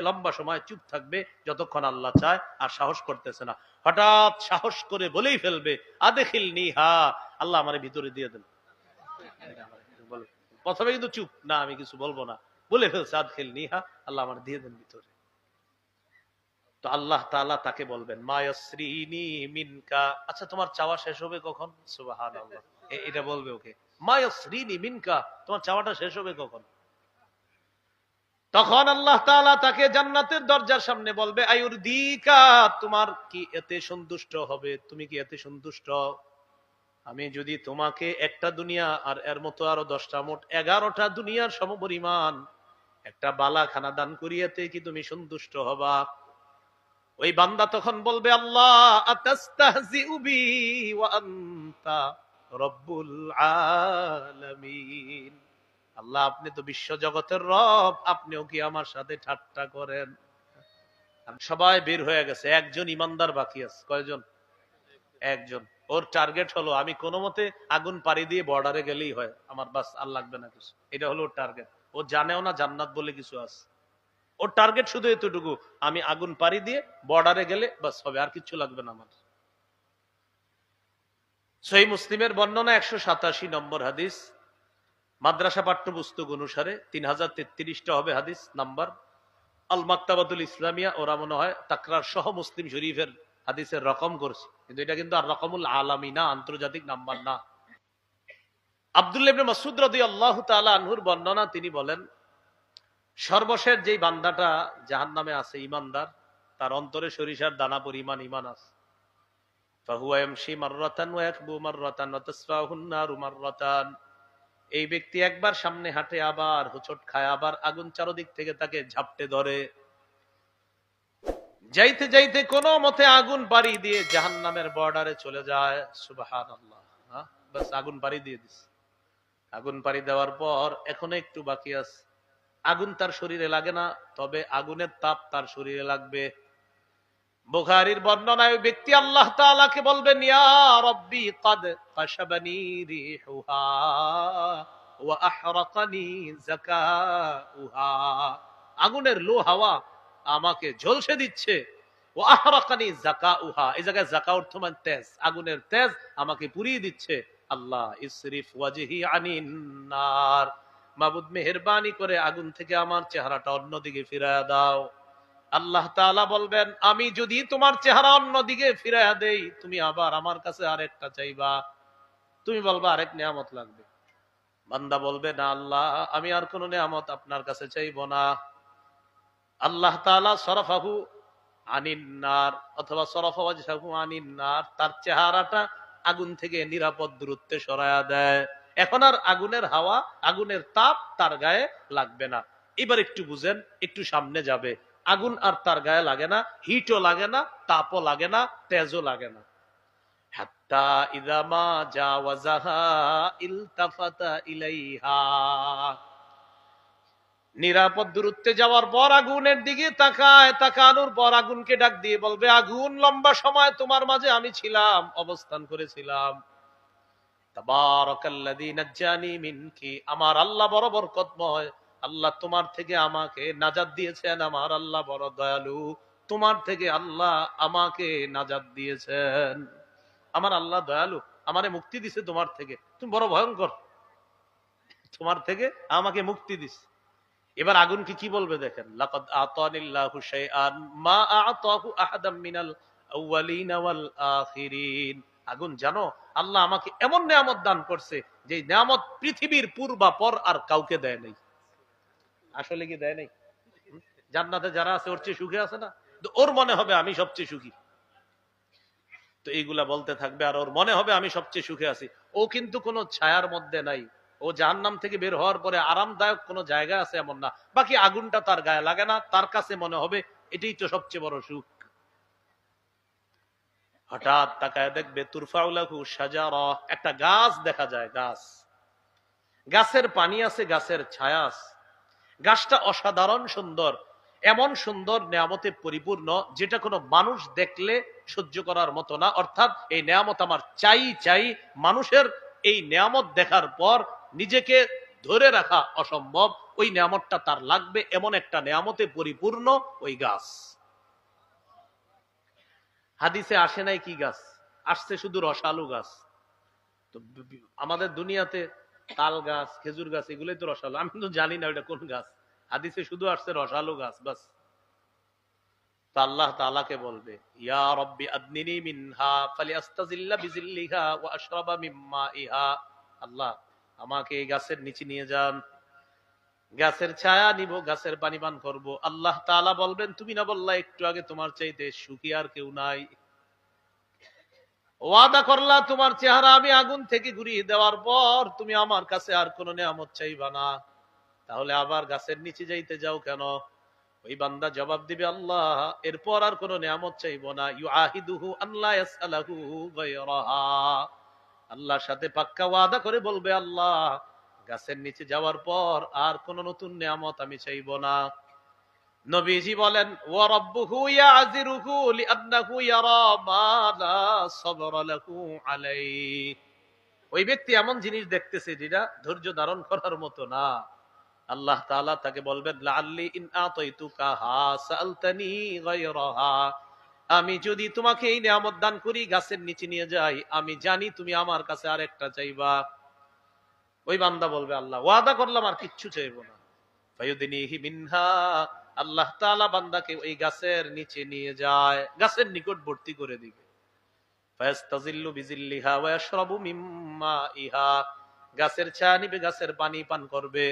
লম্বা সময় চুপ থাকবে যতক্ষণ আল্লাহ চায় আর সাহস করতেছে না। হঠাৎ সাহস করে বলেই ফেলবে, আদেখিল নিহা। আল্লাহ আমার ভিতরে দিয়ে দেন। প্রথমে কিন্তু চুপ, না, আমি কিছু বলব না। বলে ফেলছে, আদখিল নিহা। আল্লাহ আমার দিয়ে দেন ভিতরে। তো আল্লাহ তাআলা তাকে বলবেন মায়াশ্রীনি মিনকা। আচ্ছা তোমার চাওয়া শেষ হবে কখন? এ- এটা বলবে ওকে। মায়াশ্রীনি মিনকা। তোমার চাওয়াটা শেষ হবে কখন? তখন আল্লাহ তাআলা তাকে জান্নাতের দরজার সামনে বলবে আয়ুর দিকা তোমার কি এতে সন্তুষ্ট হবে? তুমি কি এতে সন্তুষ্ট? আমি যদি তোমাকে একটা দুনিয়া আর এর মতো আরও দশটা, মোট এগারোটা দুনিয়ার সমপরিমাণ একটা বালাখানা দান করিয়াতে কি তুমি সন্তুষ্ট হবা? ওই বান্দা তখন বলবে, আল্লাহ রব্বুল আলামিন। আল্লাহ, আপনি তো বিশ্ব জগতের রব, আপনিও কি আমার সাথে ঠাট্টা করেন? সবাই বের হয়ে গেছে, একজন ইমানদার বাকি আছে, কয়জন? একজন। ওর টার্গেট হলো, আমি কোনো মতে আগুন পাড়ি দিয়ে বর্ডারে গেলেই হয়, আমার বাস আর লাগবে না কিছু। এটা হলো ওর টার্গেট। ও জানেও না জান্নাত বলে কিছু আছে। ওর টার্গেট শুধু এতটুকু, আমি আগুন পাড়ি দিয়ে বর্ডারে গেলে বাস হবে, আর কিছু লাগবে না আমার। সহি মুসলিমের বর্ণনা একশো সাতাশি নম্বর হাদিস। মাদ্রাসা পাঠ্যপুস্তক অনুসারে তিন হাজার তেত্রিশটা হবে হাদিস নাম্বার। আল মাক্তাবাতুল ইসলামিয়া, ওরা মনে হয় তাকরার সহ মুসলিম শরীফের হাদিসের রকম করছে। কিন্তু এটা কিন্তু আর রকমুল আলামী না, আন্তর্জাতিক নাম্বার না। আব্দুল্লাহ মাসুদ রাদি আল্লাহ তাআলা আনহুর বর্ণনা, তিনি বলেন, সর্বশেষ যেই বান্দাটা জাহান নামে আছে ইমানদার তার অন্তরে সরিষার দানা পরিমাণ ইমান আছে। ফাহুয়া ইয়ামশি মাররাতান ওয়া ইয়াকবু মাররাতান ওয়া তাসফাহুন নারু মাররাতান। এই ব্যক্তি একবার সামনে হাঁটে, আবার হোঁচট খায়, আবার আগুন চারদিক থেকে তাকে ঝাপটে ধরে। যাইতে যাইতে কোনো মতে আগুন বাড়ি দিয়ে জাহান্নামের বর্ডারে চলে যায়। সুবাহান আল্লাহ বাস আগুন বাড়ি দিয়ে দিস আগুন পাড়ি দেওয়ার পর এখনও একটু বাকি আছে। আগুন তার শরীরে লাগে না, তবে আগুনের তাপ তার শরীরে লাগবে। বুখারির বর্ণনায় ব্যক্তি আল্লাহ তাআলাকে বলবেন, ইয়া রব্বি আগুনের লো হাওয়া আমাকে ঝলসে দিচ্ছে। ও আহরাকানি যাকাউহা। এই জায়গায় জাকা অর্থ মানে তেজ। আগুনের তেজ আমাকে পুড়িয়ে দিচ্ছে। আল্লাহ ইসরিফ ওয়াজহি আনিন নার। মাবুদ মেহেরবানি করে আগুন থেকে আমার চেহারাটা অন্যদিকে ফিরায় দাও। আল্লাহ তাআলা বলবেন, আমি যদি তোমার চেহারা অন্যদিকে ফিরাইয়া দেই, তুমি আবার আমার কাছে আরেকটা চাইবা। তুমি বলবা, আরেক নিয়ামত লাগবে। বান্দা বলবে, না আল্লাহ, আমি আর কোন নিয়ামত আপনার কাছে চাইব না। আল্লাহ তাআলা সরফাহু আনিন্নার অথবা সরফাহু আনিন্নার তার চেহারাটা আগুন থেকে নিরাপদ দূরত্বে সরায়া দেয়। এখন আর আগুনের হাওয়া, আগুনের তাপ তার গায়ে লাগবে না। এবার একটু বুঝেন, একটু সামনে যাবে। আগুন আর তার গায়ে লাগে না হিটও লাগে না, তাপও লাগে না, তেজও লাগে না। হাত্তা নিরাপদ দূরত্বে যাওয়ার পর আগুনের দিকে তাকায়, তাকানোর পর আগুনকে ডাক দিয়ে বলবে, আগুন লম্বা সময় তোমার মাঝে আমি ছিলাম, অবস্থান করেছিলাম। আমার আল্লাহ বড় বরকতময় আল্লাহ তোমার থেকে আমাকে নাজাত দিয়েছেন, আমার আল্লাহ বড় দয়ালু। তোমার থেকে আল্লাহ আমাকে নাজাত দিয়েছেন। আমার আল্লাহ দয়ালু, আমারে মুক্তি দিছে তোমার থেকে। তুমি বড় ভয়ঙ্কর। তোমার থেকে আমাকে মুক্তি দিছে এবার আগুনকে কি বলবে দেখেন? লাকাদ আতানিল্লাহু শাইআন মা আতাহু আহাদাম মিনাল আউয়ালিন ওয়াল আখিরিন। আগুন জানো, আল্লাহ আমাকে এমন নিয়ামত দান করছে যে নিয়ামত পৃথিবীর পূর্বা পর আর কাউকে দেয় নাই। আসলে কি দেয় নাই? জান্নাতে যারা আছে, ওর চেয়ে সুখে আছে না? ওর মনে হবে আমি সবচেয়ে সুখী। তো এইগুলা বলতে থাকবে, আর ওর মনে হবে আমি সবচেয়ে সুখে আছি। ও কিন্তু কোনো ছায়ার মধ্যে নাই। ও জাহান্নাম থেকে বের হওয়ার পরে আরামদায়ক কোনো জায়গা আছে এমন না। বাকি আগুনটা তার গায়ে লাগে না, তার কাছে মনে হবে এটাই তো সবচেয়ে বড় সুখ। হঠাৎ তাকায় দেখবে তুরফাউলাহু সাজারা একটা গাছ দেখা যায়, গাছ। গাছের পানি আছে, গাছের ছায়া আছে। গাছটা অসাধারণ সুন্দর, এমন সুন্দর নিয়ামতে পরিপূর্ণ, যেটা কোনো মানুষ দেখলে সহ্য করার মতো না। অর্থাৎ এই নিয়ামত আমার চাই চাই মানুষের এই নিয়ামত দেখার পর নিজেকে ধরে রাখা অসম্ভব। ওই নিয়ামতটা তার লাগবে, এমন একটা নিয়ামতে পরিপূর্ণ ওই গাছ। হাদিসে আসে নাই কি গাছ? আসছে শুধু রসালু গাছ। তো আমাদের দুনিয়াতে তাল গাছ খেজুর গাছ, এগুলোই তো রসালু। আমি তো জানি না ওটা কোন গাছ। হাদিসে শুধু আসছে রসালু গাছ, বাস। আল্লাহ বলবে, ইয়া রব্বি আদনিনি মিনহা বিজিল্লিহা আশরাবা আল্লাহ, আমাকে এই গাছের নিচে নিয়ে যান। গাছের ছায়া নিব, গাছের পানি পান করব। আল্লাহ তাআলা বলবেন, তুমি না বললা একটু আগে তোমার চাইতে সুখী আর কেউ নাই? ওয়াদা করলা, তোমার চেহারা আমি আগুন থেকে ঘুরিয়ে দেওয়ার পর তুমি আমার কাছে আর কোনো নিয়ামত চাইবা না। তাহলে আবার গাছের নিচে যাইতে যাও কেন? ওই বান্দা জবাব দিবে, আল্লাহ, এরপর আর কোনো নিয়ামত চাইব না। ইউ আহিদুহু আল্লাহ আল্লাহর সাথে পাক্কা ওয়াদা করে বলবে, আল্লাহ, গাছের নিচে যাওয়ার পর আর কোন নতুন নিয়ামত আমি চাইব না। নবীজি বলেন ওই ব্যক্তি এমন জিনিস দেখতেছে যেটা ধৈর্য ধারণ করার মতো না। আল্লাহ তাআলা তাকে বলবেন, লাআল্লি ইন আতাইতুকা হা সালতানি আমি যদি তোমাকে এই নিয়ামত দান করি, গাছের নিচে নিয়ে যাই, আমি জানি তুমি আমার কাছে আরেকটা চাইবা। ওই বান্দা বলবে, আল্লাহ, ওয়াদা করলাম আর কিচ্ছু চাইব না। আল্লাহ তালা বান্দাকে ওই গাছের নিচে নিয়ে যায়, গাছের নিকটবর্তী করে দিবে। গাছের ছায়া নিবে, গাছের পানি পান করবে।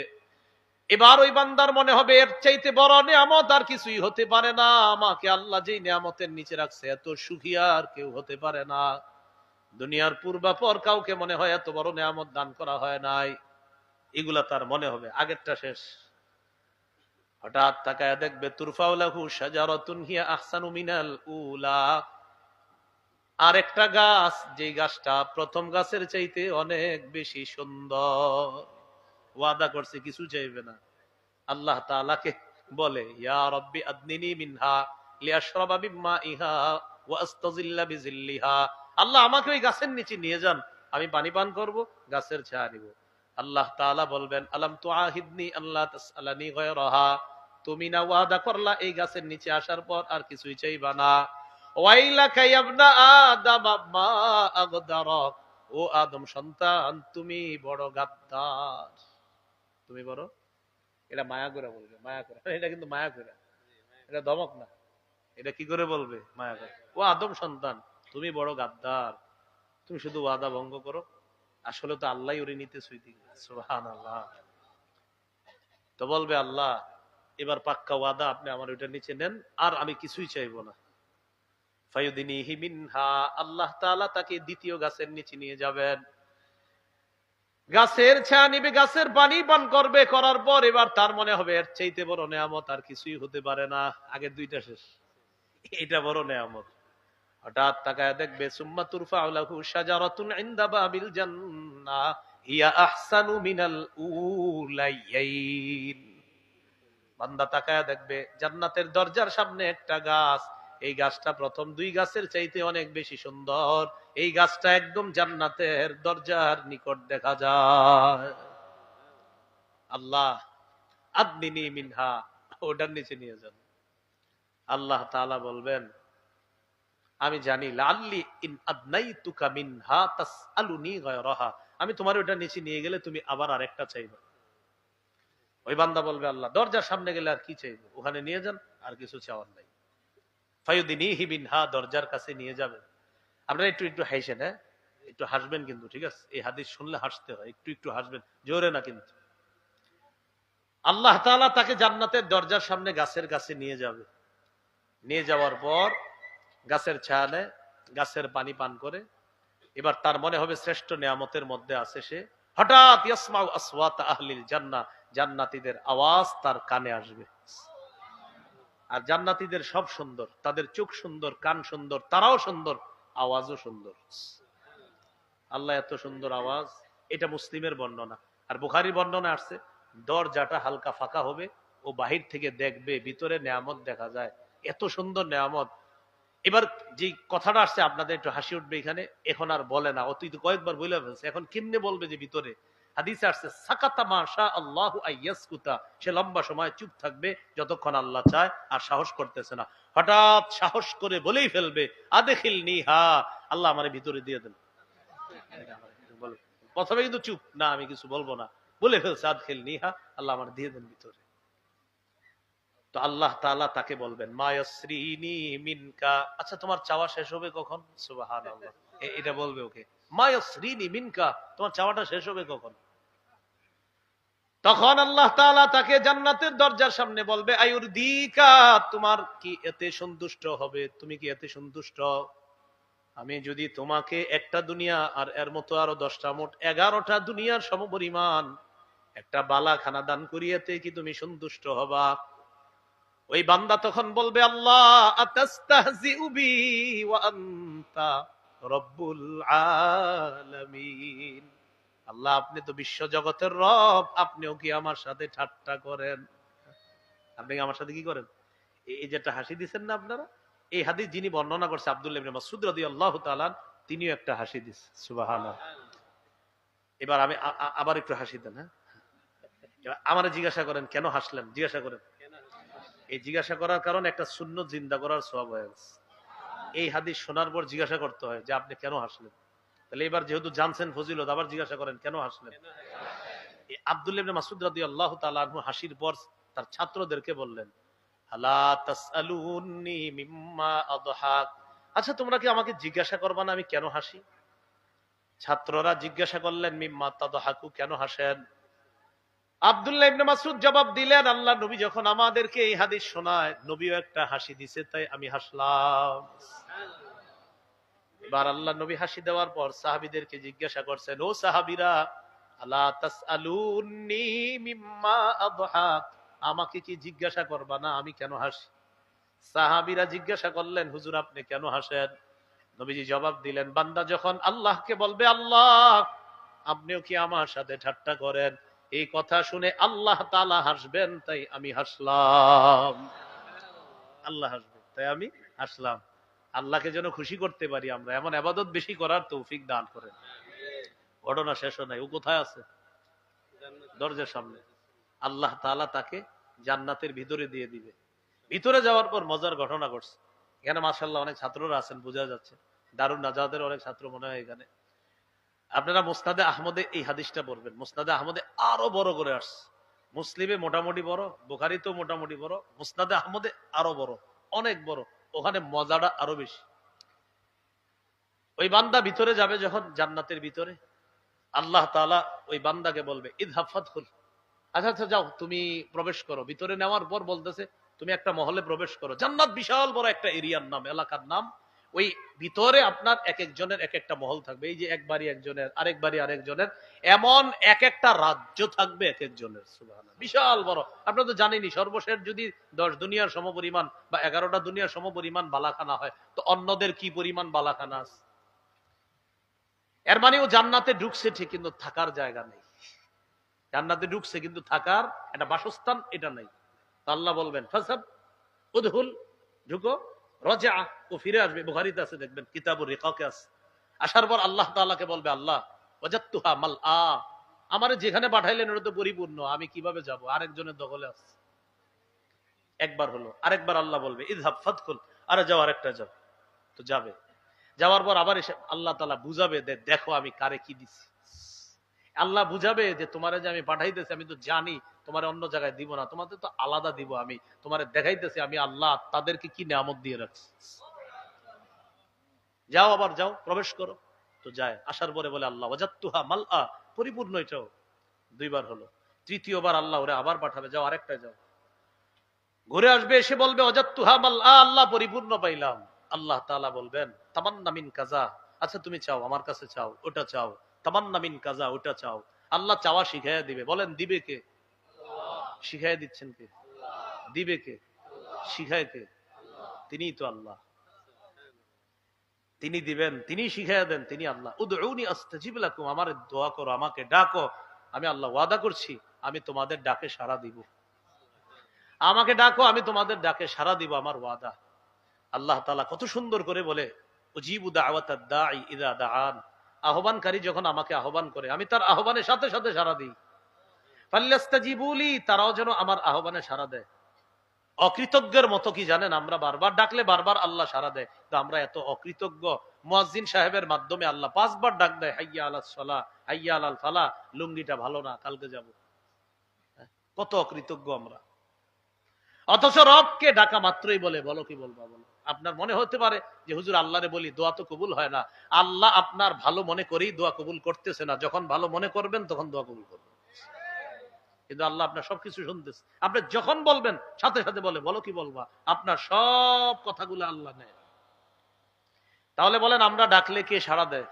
এবার ওই বান্দার মনে হবে, এর চাইতে বড় নিয়ামত আর কিছুই হতে পারে না। আমাকে আল্লাহ যেই নিয়ামতের নিচে রাখছে, এত সুখী আর কেউ হতে পারে না। দুনিয়ার পূর্বাপর কাউকে মনে হয় এত বড় নিয়ামত দান করা হয় নাই। এগুলা তার মনে হবে, আগেরটা শেষ। হঠাৎ তাকায় দেখবে তুরফাউলাহু শাজারাতুন হিয়া আহসানু মিনাল উলা। আরেকটা গাছ, যেই গাছটা প্রথম গাছের চাইতে অনেক বেশি সুন্দর। ওয়াদা করছে, কিছু চাইবে না। আল্লাহ তাআলাকে বলে, ইয়া রব্বি আদনিনি মিনহা লিয়াশরাবা মিম্মা ইহা ওয়া বিজিল্লিহা। আল্লাহ আমাকে ওই গাছের নিচে নিয়ে যান, আমি পানি পান করব, গাছের ছায়া নিব। আল্লাহ তাআলা বলবেন, আলাম তুআহিদনি আল্লাহ তাসআলানি গায়রাহা? তুমি না ওয়াদা করলা এই গাছের নিচে আসার পর আর কিছুই চাইবা না। ও আদম সন্তান, তুমি বড় গাদ্দার। তুমি বড়? এটা মায়া করে বলবে, মায়া করে। এটা কিন্তু মায়া করে। এটা দমক না। এটা কি করে বলবে? মায়া করে। ও আদম সন্তান, তুমি বড় গাদ্দার। তুমি শুধু ওয়াদা ভঙ্গ করো। আসলে তো আল্লাহ উড়ে নিতে সুইতি সুবহান আল্লাহ তো বলবে আল্লাহ এবার পাক্কা ওয়াদা, আপনি আমার ওইটা নিচে নেন, আর আমি কিছুই চাইব না। আল্লাহ তাকে দ্বিতীয় গাছের নিচে নিয়ে যাবেন। গাছের ছায়া নিবে, গাছের পানি পান করবে, করার পর এবার তার মনে হবে, এর চাইতে বড় নেয়ামত আর কিছুই হতে পারে না। দুইটা শেষ। এটা বড় নেয়ামত। হঠাৎ তাকায় দেখবে, সুম্মা তুরফা লাহু শাজারাতুন ইনদা হিয়া আহসানু মিনাল উলাইয়াইন। বান্দা তাকায় দেখবে, জান্নাতের দরজার সামনে একটা গাছ। এই গাছটা প্রথম দুই গাছের চাইতে অনেক বেশি সুন্দর। এই গাছটা একদম জান্নাতের দরজার নিকট দেখা যায়। আল্লাহ মিনহা। ওটার নিচে নিয়ে যান। আল্লাহ তাআলা বলবেন, আমি জানি লাল্লি ইন আদনাইতুকা মিনহা তাসআলুনি গায়রাহা। আমি তোমার ওটা নিচে নিয়ে গেলে তুমি আবার আরেকটা চাইবে। ওই বান্দা বলবে, আল্লাহ, দরজার সামনে গেলে আর কি চাইব? ওখানে নিয়ে যান, আর কিছু চাওয়ার নাই। ফায়ুদিনিহি মিনহা দরজার কাছে নিয়ে যাবেন আপনারা একটু একটু হাসেন হ্যাঁ? একটু হাসবেন কিন্তু, ঠিক আছে? এই হাদিস শুনলে হাসতে হয়, একটু একটু হাসবেন, জোরে না কিন্তু। আল্লাহ তাআলা তাকে জান্নাতের দরজার সামনে গাছের কাছে নিয়ে যাবে। নিয়ে যাওয়ার পর গাছের ছায়া নেয়, গাছের পানি পান করে। এবার তার মনে হবে শ্রেষ্ঠ নিয়ামতের মধ্যে আছে সে। হঠাৎ ইয়াসমাউ আসওয়াত আহলিল জান্নাহ জান্নাতীদের আওয়াজ তার কানে আসবে। আর জান্নাতীদের সব সুন্দর, তাদের চোখ সুন্দর, কান সুন্দর, তারাও সুন্দর, আওয়াজও সুন্দর। আল্লাহ এত সুন্দর আওয়াজ, এটা মুসলিমের বর্ণনা। আর বুখারির বর্ণনা আসছে, দরজাটা হালকা ফাঁকা হবে, ও বাহির থেকে দেখবে, ভিতরে নেয়ামত দেখা যায়। এত সুন্দর নেয়ামত। এবার যে কথাটা আসছে, আপনাদের একটু হাসি উঠবে এখানে, এখন আর বলে না, অতীত কয়েকবার বলে ফেলছে, এখন কেমনে বলবে যে ভিতরে? হাদিসে আসছে, সাকাতা মাশা আল্লাহু আইয়াসকুতা সে লম্বা সময় চুপ থাকবে যতক্ষণ আল্লাহ চায় আর সাহস করতেছে না। হঠাৎ সাহস করে বলেই ফেলবে, আদেখিল নিহা। আল্লাহ আমার ভিতরে দিয়ে দেন। প্রথমে কিন্তু চুপ, না, আমি কিছু বলব না। বলে ফেলছে, আদখিল নিহা। আল্লাহ আমার দিয়ে দেন ভিতরে। তো আল্লাহ তাআলা তাকে বলবেন মিনকা। আচ্ছা তোমার চাওয়া শেষ হবে কখন? এ- এটা বলবে ওকে। মায়াসরিনি মিনকা। তোমার চাওয়াটা শেষ হবে কখন? তখন আল্লাহ তাআলা তাকে জান্নাতের দরজার সামনে বলবে আয়ুর দিকা তোমার কি এতে সন্তুষ্ট হবে? তুমি কি এতে সন্তুষ্ট? আমি যদি তোমাকে একটা দুনিয়া আর এর মতো আরও দশটা, মোট এগারোটা দুনিয়ার সমপরিমাণ একটা বালা খানা দান করিয়াতে কি তুমি সন্তুষ্ট হবা? ওই বান্দা তখন বলবে, আল্লাহ রব্বুল আলামিন। আল্লাহ, আপনি তো বিশ্ব জগতের রব, আপনিও কি আমার সাথে ঠাট্টা করেন? আপনি আমার সাথে কি করেন? এই- যেটা হাসি দিচ্ছেন না আপনারা? এই হাদিস যিনি বর্ণনা করছে আব্দুল্লাহ ইবনে তিনিও একটা হাসি দিচ্ছে সুবহানাল্লাহ। এবার আমি আবার একটু হাসি দেন হ্যাঁ? আমার জিজ্ঞাসা করেন, কেন হাসলেন? জিজ্ঞাসা করেন। এই জিজ্ঞাসা করার কারণে একটা শূন্য জিন্দা করার সব হয়ে গেছে। এই হাদিস শোনার পর জিজ্ঞাসা করতে হয় যে আপনি কেন হাসলেন? তাহলে এবার যেহেতু জানছেন ফজিলত, আবার জিজ্ঞাসা করেন, কেন হাসলেন? ইবনে মাসউদ রাদিয়াল্লাহু তাআলা আনহু হাসির পর তার ছাত্রদেরকে বললেন আচ্ছা তোমরা কি আমাকে জিজ্ঞাসা করবা না আমি কেন হাসি? ছাত্ররা জিজ্ঞাসা করলেন, মিম্মা তাদহাকু? কেন হাসেন? আব্দুল্লাহ ইবনে মাসউদ জবাব দিলেন, আল্লাহ নবী যখন আমাদেরকে এই হাদিস শোনায়, নবীও একটা হাসি দিছে, তাই আমি হাসলাম। এবার আল্লাহ নবী হাসি দেওয়ার পর সাহাবীদেরকে জিজ্ঞাসা করছেন, ও সাহাবীরা, আলা তাসআলুনি মিম্মা আদহাক? আমাকে কি জিজ্ঞাসা করবা? না, আমি কেন হাসি? সাহাবীরা জিজ্ঞাসা করলেন, হুজুর, আপনি কেন হাসেন? নবীজি জবাব দিলেন, বান্দা যখন আল্লাহকে বলবে, আল্লাহ, আপনিও কি আমার সাথে ঠাট্টা করেন? এই কথা শুনে আল্লাহ তালা হাসবেন, তাই আমি হাসলাম। আল্লাহ হাসবেন তাই আমি হাসলাম। আল্লাহকে যেন খুশি করতে পারি আমরা, এমন আবাদত বেশি করার তৌফিক দান করেন। ঘটনা শেষ নাই, ও কোথায় আছে? দরজার সামনে। আল্লাহ তাআলা তাকে জান্নাতের ভিতরে দিয়ে দিবে। ভিতরে যাওয়ার পর মজার ঘটনা ঘটছে। এখানে মাসাল্লাহ অনেক ছাত্ররা আছেন, বোঝা যাচ্ছে। দারুণ নাজাদের অনেক ছাত্র মনে হয় এখানে। আপনারা মুস্তাদে আহমদে এই হাদিসটা পড়বেন। মুস্তাদে আহমদে আরও বড় করে আসছে। মুসলিমে মোটামুটি বড়, বোখারিতেও মোটামুটি বড় মুস্তাদে আহমদে আরও বড়, অনেক বড়। ওখানে মজাটা আরও বেশি। ওই বান্দা ভিতরে যাবে যখন জান্নাতের ভিতরে, আল্লাহ তালা ওই বান্দাকে বলবে ইদহাফাত হল আচ্ছা আচ্ছা যাও, তুমি প্রবেশ করো। ভিতরে নেওয়ার পর বলতেছে, তুমি একটা মহলে প্রবেশ করো। জান্নাত বিশাল বড় একটা এরিয়ার নাম, এলাকার নাম। ওই ভিতরে আপনার এক একজনের এক একটা মহল থাকবে। এই যে একবারই একজনের আরেক বাড়ি আরেকজনের, এমন এক একটা রাজ্য থাকবে এক একজনের বিশাল বড়। আপনারা তো জানেনই, সর্বশেষ যদি দশ দুনিয়ার সমপরিমাণ বা এগারোটা দুনিয়ার সমপরিমাণ বালাখানা হয়, তো অন্যদের কি পরিমাণ বালাখানা আছে? এর মানে ও জান্নাতে ঢুকছে ঠিক, কিন্তু থাকার জায়গা নেই। জান্নাতে ঢুকছে কিন্তু থাকার একটা বাসস্থান এটা নেই। আল্লাহ বলবেন ফাসাব উদহুল, ঢুকো। রজা ও ফিরে আসবে। বুখারিতে আছে, দেখবেন, কিতাবুর রিকাকে আছে। আসার পর আল্লাহ তাআলাকে বলবে, আল্লাহ ওয়াজাত্তুহা মাল আ আমারে যেখানে পাঠাইলেন, ওটা তো পরিপূর্ণ, আমি কীভাবে যাব? আরেকজনের দখলে আছে। একবার হলো, আরেকবার আল্লাহ বলবে ইদহাব ফাদখুল, আরে যাও আরেকটা যাও। তো যাবে। যাওয়ার পর আবার এসে আল্লাহ তালা বুঝাবে দেখো আমি কারে কি দিছি? আল্লাহ বুঝাবে যে তোমারে যে আমি পাঠাইতেছি, আমি তো জানি তোমার অন্য জায়গায় দিব না, তোমাদের তো আলাদা দিব আমি, তোমারে দেখাইতেছি আমি আল্লাহ, তাদেরকে কি নিয়ামত দিয়ে রাখছি? যাও আবার যাও, প্রবেশ করো। তো যায়, আসার পরে বলে আল্লাহ, ওয়াজাত্তুহা মাল আ পরিপূর্ণ এটাও দুইবার হলো। তৃতীয়বার আল্লাহ ওরে আবার পাঠাবে, যাও আরেকটা যাও। ঘুরে আসবে, এসে বলবে অজাত্তুহা মাল আ আল্লাহ পরিপূর্ণ পাইলাম। আল্লাহ তাআলা বলবেন, তামান্না মিন কাজা আচ্ছা তুমি চাও, আমার কাছে চাও, ওটা চাও। তামান্না মিন কাজা, ওটা চাও। আল্লাহ চাওয়া শিখাইয়া দিবে। বলেন, দিবে কে? শিখাইয়া দিচ্ছেন কে? দিবে কে? শিখায় কে? তিনিই তো আল্লাহ। তিনি দিবেন তিনি শিখাইয়া দেন, তিনি আল্লাহ। উদউনি আস্তাজিব লাকুম, আমার দোয়া করো, আমাকে ডাকো। আমি আল্লাহ ওয়াদা করছি, আমি তোমাদের ডাকে সাড়া দিব। আমাকে ডাকো, আমি তোমাদের ডাকে সাড়া দিব, আমার ওয়াদা। আল্লাহ তাআলা কত সুন্দর করে বলে, উজিবু দাওয়াতাদ দাঈ ইযা দাআন। আহ্বানকারী যখন আমাকে আহ্বান করে, আমি তার আহ্বানের সাথে সাথে সারা দিই। ফাল্লাস্তাজিবুলি তারাও যেন আমার আহ্বানে সারা দেয়। অকৃতজ্ঞের মতো কি জানেন আমরা বারবার? ডাকলে বারবার আল্লাহ সারা দেয়। তো আমরা এত অকৃতজ্ঞ। মুয়াজ্জিন সাহেবের মাধ্যমে আল্লাহ পাঁচবার ডাক দেয়, হাইয়া আলাল সলা, হাইয়া আলাল ফালা, লুঙ্গিটা ভালো না, কালকে যাব। কত অকৃতজ্ঞ আমরা। অথচ রবকে ডাকা মাত্রই বলে, বলো কি বলবা, বলো। আপনার মনে হতে পারে যে, হুজুর আল্লাহরে বলি, দোয়া তো কবুল হয় না। আল্লাহ আপনার ভালো মনে করেই দোয়া কবুল করতেছে না। যখন ভালো মনে করবেন, তখন দোয়া কবুল করবেন। কিন্তু আল্লাহ আপনার সবকিছু শুনতেছে। আপনি যখন বলবেন, সাথে সাথে বলে, বলো কি বলবা? আপনার সব কথাগুলো আল্লাহ নেয়। তাহলে বলেন, আমরা ডাকলে কে সাড়া দেয়?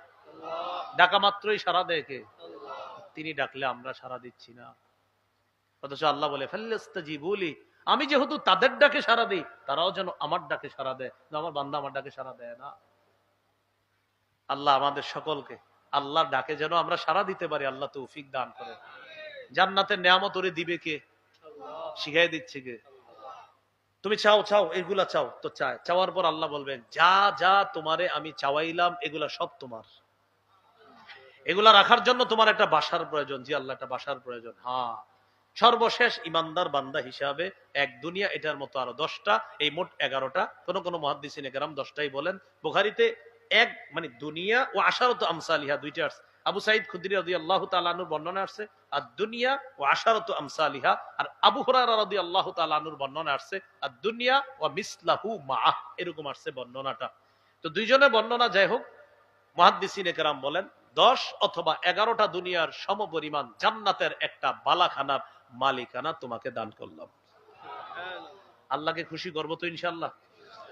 ডাকা মাত্রই সাড়া দেয় কে? তিনি ডাকলে আমরা সাড়া দিচ্ছি না। অথচ আল্লাহ বলে ফেল্লেস্তাজি বলি আমি যেহেতু তাদের ডাকে সাড়া দিই, তারাও যেন আমার ডাকে সাড়া দেয়। আমার বান্দা আমার ডাকে সাড়া দেয় না। আল্লাহ আমাদের সকলকে, আল্লাহর ডাকে যেন আমরা সাড়া দিতে পারি, আল্লাহ তৌফিক দান করে। জান্নাতের নেয়ামত ওরে দিবে কে? শিখাই দিচ্ছে কে? তুমি চাও চাও, এগুলা চাও, তো চায়। চাওয়ার পর আল্লাহ বলবেন, যা যা তোমারে আমি চাওয়াইলাম, এগুলা সব তোমার। এগুলা রাখার জন্য তোমার একটা বাসার প্রয়োজন। জি, আল্লাহ, একটা বাসার প্রয়োজন। হ্যাঁ। সর্বশেষ ইমানদার বান্দা হিসাবে এক দুনিয়া এটার মতো আরও দশটা, এই মোট এগারোটা। কোন কোন মহাদিসিন একরাম দশটাই বলেন। বুখারিতে এক মানে দুনিয়া ও আশারত আমসালিহা দুইটা আসছে। আবু সাইদ খুদ্রি রদি আল্লাহ তালানুর বর্ণনা আসছে। আর দুনিয়া ও আশারত আমসালিহা, আর আবু হরারা রদি আল্লাহ তালানুর বর্ণনা আসছে। আর দুনিয়া ও মিসলাহু মা এরকম আসছে বর্ণনাটা। তো দুইজনের বর্ণনা যাই হোক মহাদিসিন একরাম বলেন, দশ অথবা এগারোটা দুনিয়ার সম সমপরিমাণ জান্নাতের একটা বালাখানার মালিকানা তোমাকে দান করলাম। আল্লাহকে খুশি করব তো ইনশাল্লাহ